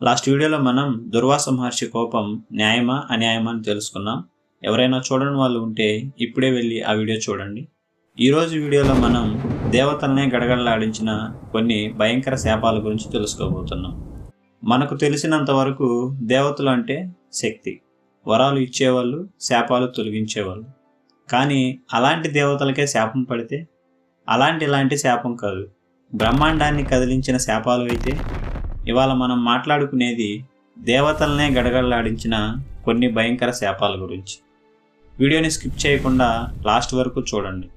Last వీడియోలో మనం దుర్వాస మహర్షి కోపం న్యాయమా అన్యాయమా అని తెలుసుకున్నాం. ఎవరైనా చూడని వాళ్ళు ఉంటే ఇప్పుడే వెళ్ళి ఆ వీడియో చూడండి. ఈరోజు వీడియోలో మనం దేవతలనే గడగడలాడించిన కొన్ని భయంకర శాపాల గురించి తెలుసుకోబోతున్నాం. మనకు తెలిసినంత వరకు దేవతలు అంటే శక్తి. వరాలు ఇచ్చేవాళ్ళు శాపాలు తొలగించేవాళ్ళు. కానీ అలాంటి దేవతలకే శాపం పడితే? అలాంటి ఇలాంటి శాపం కాదు. బ్రహ్మాండాన్ని కదిలించిన శాపాలు అయితే ఇవాళ మనం మాట్లాడుకునేది దేవతలనే గడగడలాడించిన కొన్ని భయంకర శాపాల గురించి. వీడియోని స్కిప్ చేయకుండా లాస్ట్ వరకు చూడండి.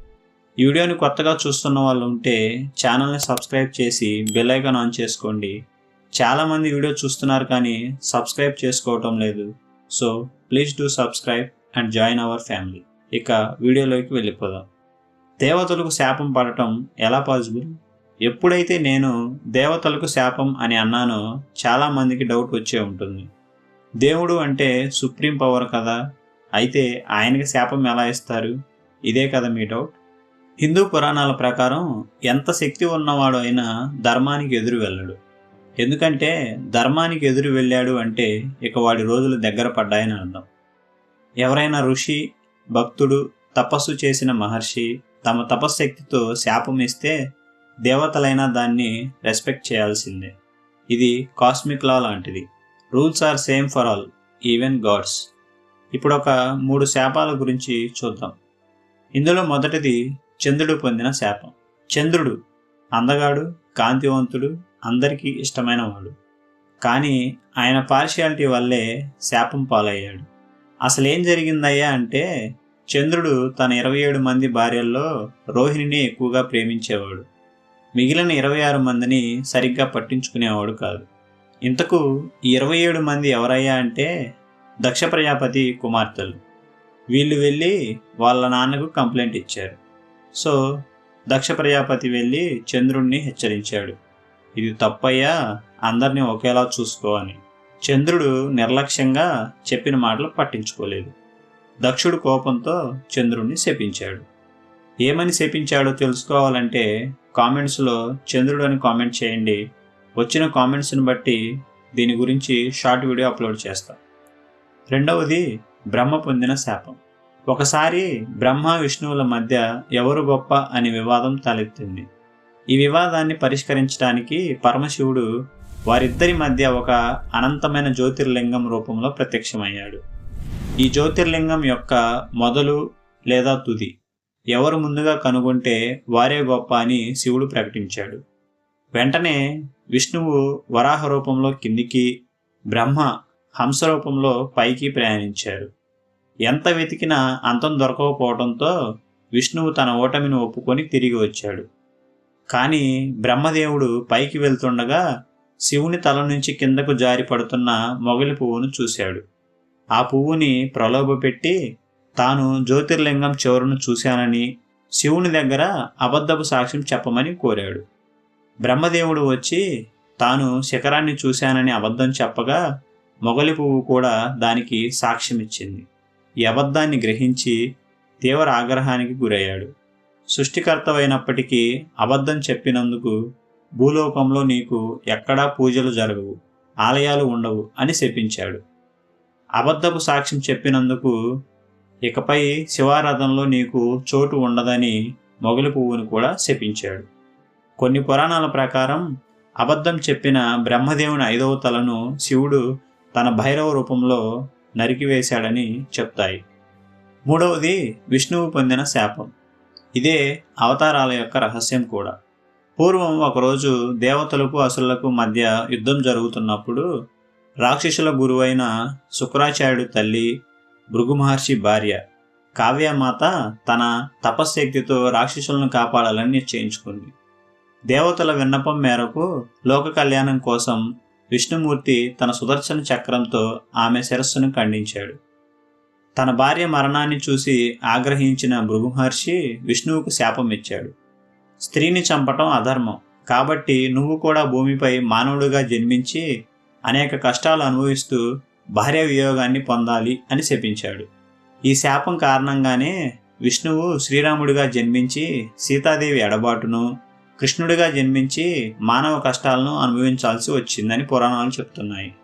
ఈ వీడియోని కొత్తగా చూస్తున్న వాళ్ళు ఉంటే ఛానల్ని సబ్స్క్రైబ్ చేసి బెల్ ఐకాన్ ఆన్ చేసుకోండి. చాలామంది వీడియో చూస్తున్నారు కానీ సబ్స్క్రైబ్ చేసుకోవటం లేదు. So please do subscribe and join our family. ఇక వీడియోలోకి వెళ్ళిపోదాం. దేవతలకు శాపం పడటం ఎలా పాసిబుల్ ఎప్పుడైతే నేను దేవతలకు శాపం అని అన్నానో చాలామందికి డౌట్ వచ్చే ఉంటుంది. దేవుడు అంటే సుప్రీం పవర్ కదా? అయితే ఆయనకి శాపం ఎలా ఇస్తారు? ఇదే కదా మీ డౌట్? హిందూ పురాణాల ప్రకారం ఎంత శక్తి ఉన్నవాడు అయినా ధర్మానికి ఎదురు వెళ్ళడు. ఎందుకంటే ధర్మానికి ఎదురు వెళ్ళాడు అంటే ఇక వాడి రోజులు దగ్గర పడ్డాయని అర్థం. ఎవరైనా ఋషి భక్తుడు తపస్సు చేసిన మహర్షి తమ తపశ్శక్తితో శాపం ఇస్తే దేవతలైనా దాన్ని రెస్పెక్ట్ చేయాల్సిందే. ఇది కాస్మిక్ లా లాంటిది. Rules are same for all even gods. ఇప్పుడు ఒక మూడు శాపాల గురించి చూద్దాం. ఇందులో మొదటిది చంద్రుడు పొందిన శాపం. చంద్రుడు అందగాడు కాంతివంతుడు అందరికీ ఇష్టమైన వాడు. కానీ ఆయన పార్షియాలిటీ వల్లే శాపం పాలయ్యాడు. అసలేం జరిగిందయ్యా అంటే చంద్రుడు తన ఇరవై ఏడు మంది భార్యల్లో రోహిణిని ఎక్కువగా ప్రేమించేవాడు. మిగిలిన ఇరవై ఆరు మందిని సరిగ్గా పట్టించుకునేవాడు కాదు. ఇంతకు ఇరవై ఏడు మంది ఎవరయ్యా అంటే దక్ష ప్రజాపతి కుమార్తెలు. వీళ్ళు వెళ్ళి వాళ్ళ నాన్నకు కంప్లైంట్ ఇచ్చారు. సో దక్ష ప్రజాపతి వెళ్ళి చంద్రుణ్ణి హెచ్చరించాడు. ఇది తప్పయ్యా అందరినీ ఒకేలా చూసుకో అని. చంద్రుడు నిర్లక్ష్యంగా చెప్పిన మాటలు పట్టించుకోలేదు. దక్షుడు కోపంతో చంద్రుణ్ణి శపించాడు. ఏమని శపించాడో తెలుసుకోవాలంటే కామెంట్స్లో చంద్రుడు అని కామెంట్ చేయండి. వచ్చిన కామెంట్స్ని బట్టి దీని గురించి షార్ట్ వీడియో అప్లోడ్ చేస్తాం. రెండవది బ్రహ్మ పొందిన శాపం. ఒకసారి బ్రహ్మ విష్ణువుల మధ్య ఎవరు గొప్ప అని వివాదం తలెత్తింది. ఈ వివాదాన్ని పరిష్కరించడానికి పరమశివుడు వారిద్దరి మధ్య ఒక అనంతమైన జ్యోతిర్లింగం రూపంలో ప్రత్యక్షమయ్యాడు. ఈ జ్యోతిర్లింగం యొక్క మొదలు లేదా తుది ఎవరు ముందుగా కనుగొంటే వారే గొప్ప అని శివుడు ప్రకటించాడు. వెంటనే విష్ణువు వరాహ రూపంలో కిందికి బ్రహ్మ హంస రూపంలో పైకి ప్రయాణించారు ఎంత వెతికినా అంతం దొరకకపోవడంతో విష్ణువు తన ఓటమిని ఒప్పుకొని తిరిగి వచ్చాడు. కానీ బ్రహ్మదేవుడు పైకి వెళ్తుండగా శివుని తల నుంచి కిందకు జారి పడుతున్న మొగలి పువ్వును చూశాడు. ఆ పువ్వుని ప్రలోభపెట్టి తాను జ్యోతిర్లింగం చివరను చూశానని శివుని దగ్గర అబద్ధపు సాక్ష్యం చెప్పమని కోరాడు. బ్రహ్మదేవుడు వచ్చి తాను శిఖరాన్ని చూశానని అబద్ధం చెప్పగా మొగలి పువ్వు కూడా దానికి సాక్ష్యమిచ్చింది. ఈ అబద్ధాన్ని గ్రహించి తీవ్ర ఆగ్రహానికి గురయ్యాడు. సృష్టికర్తవైనప్పటికీ అబద్ధం చెప్పినందుకు భూలోకంలో నీకు ఎక్కడా పూజలు జరగవు ఆలయాలు ఉండవు అని శపించాడు. అబద్ధపు సాక్ష్యం చెప్పినందుకు ఇకపై శివారాధనలో నీకు చోటు ఉండదని మొగలి పువ్వును కూడా శపించాడు. కొన్ని పురాణాల ప్రకారం అబద్ధం చెప్పిన బ్రహ్మదేవుని ఐదవ తలను శివుడు తన భైరవ రూపంలో నరికివేశాడని చెప్తాయి. మూడవది విష్ణువు పొందిన శాపం. ఇదే అవతారాల యొక్క రహస్యం కూడా. పూర్వం ఒకరోజు దేవతలకు అసురులకు మధ్య యుద్ధం జరుగుతున్నప్పుడు రాక్షసుల గురువైన శుక్రాచార్యుడు తల్లి భృగు మహర్షి భార్య. కావ్యమాత తన తపశ్శక్తితో రాక్షసులను కాపాడాలని నిశ్చయించుకుంది. దేవతల విన్నపం మేరకు లోక కళ్యాణం కోసం విష్ణుమూర్తి తన సుదర్శన చక్రంతో ఆమె శిరస్సును ఖండించాడు. తన భార్య మరణాన్ని చూసి ఆగ్రహించిన భృగు మహర్షి విష్ణువుకు శాపం ఇచ్చాడు స్త్రీని చంపటం అధర్మం. కాబట్టి నువ్వు కూడా భూమిపై మానవుడిగా జన్మించి అనేక కష్టాలు అనుభవిస్తూ భార్య వియోగాన్ని పొందాలి అని శపించాడు. ఈ శాపం కారణంగానే విష్ణువు శ్రీరాముడిగా జన్మించి సీతాదేవి ఎడబాటును కృష్ణుడిగా జన్మించి మానవ కష్టాలను అనుభవించాల్సి వచ్చిందని పురాణాలు చెప్తున్నాయి.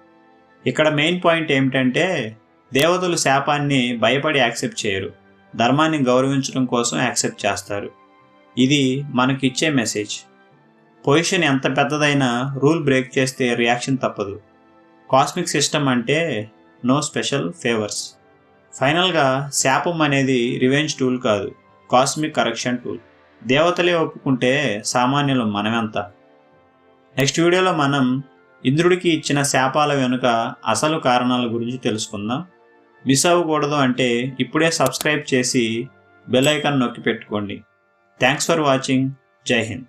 ఇక్కడ మెయిన్ పాయింట్ ఏమిటంటే దేవతలు శాపాన్ని భయపడి యాక్సెప్ట్ చేయరు. ధర్మాన్ని గౌరవించడం కోసం యాక్సెప్ట్ చేస్తారు. ఇది మనకిచ్చే మెసేజ్. పొజిషన్ ఎంత పెద్దదైనా రూల్ బ్రేక్ చేస్తే రియాక్షన్ తప్పదు. కాస్మిక్ సిస్టమ్ అంటే నో స్పెషల్ ఫేవర్స్. ఫైనల్గా శాపం అనేది రివెంజ్ టూల్ కాదు కాస్మిక్ కరెక్షన్ టూల్. దేవతలే ఒప్పుకుంటే సామాన్యులు మనమెంత. నెక్స్ట్ వీడియోలో మనం ఇంద్రుడికి ఇచ్చిన శాపాల వెనుక అసలు కారణాల గురించి తెలుసుకుందాం. మిస్ అవ్వకూడదు అంటే ఇప్పుడే సబ్స్క్రైబ్ చేసి బెల్ ఐకాన్ నొక్కి పెట్టుకోండి. Thanks for watching. Jai Hind.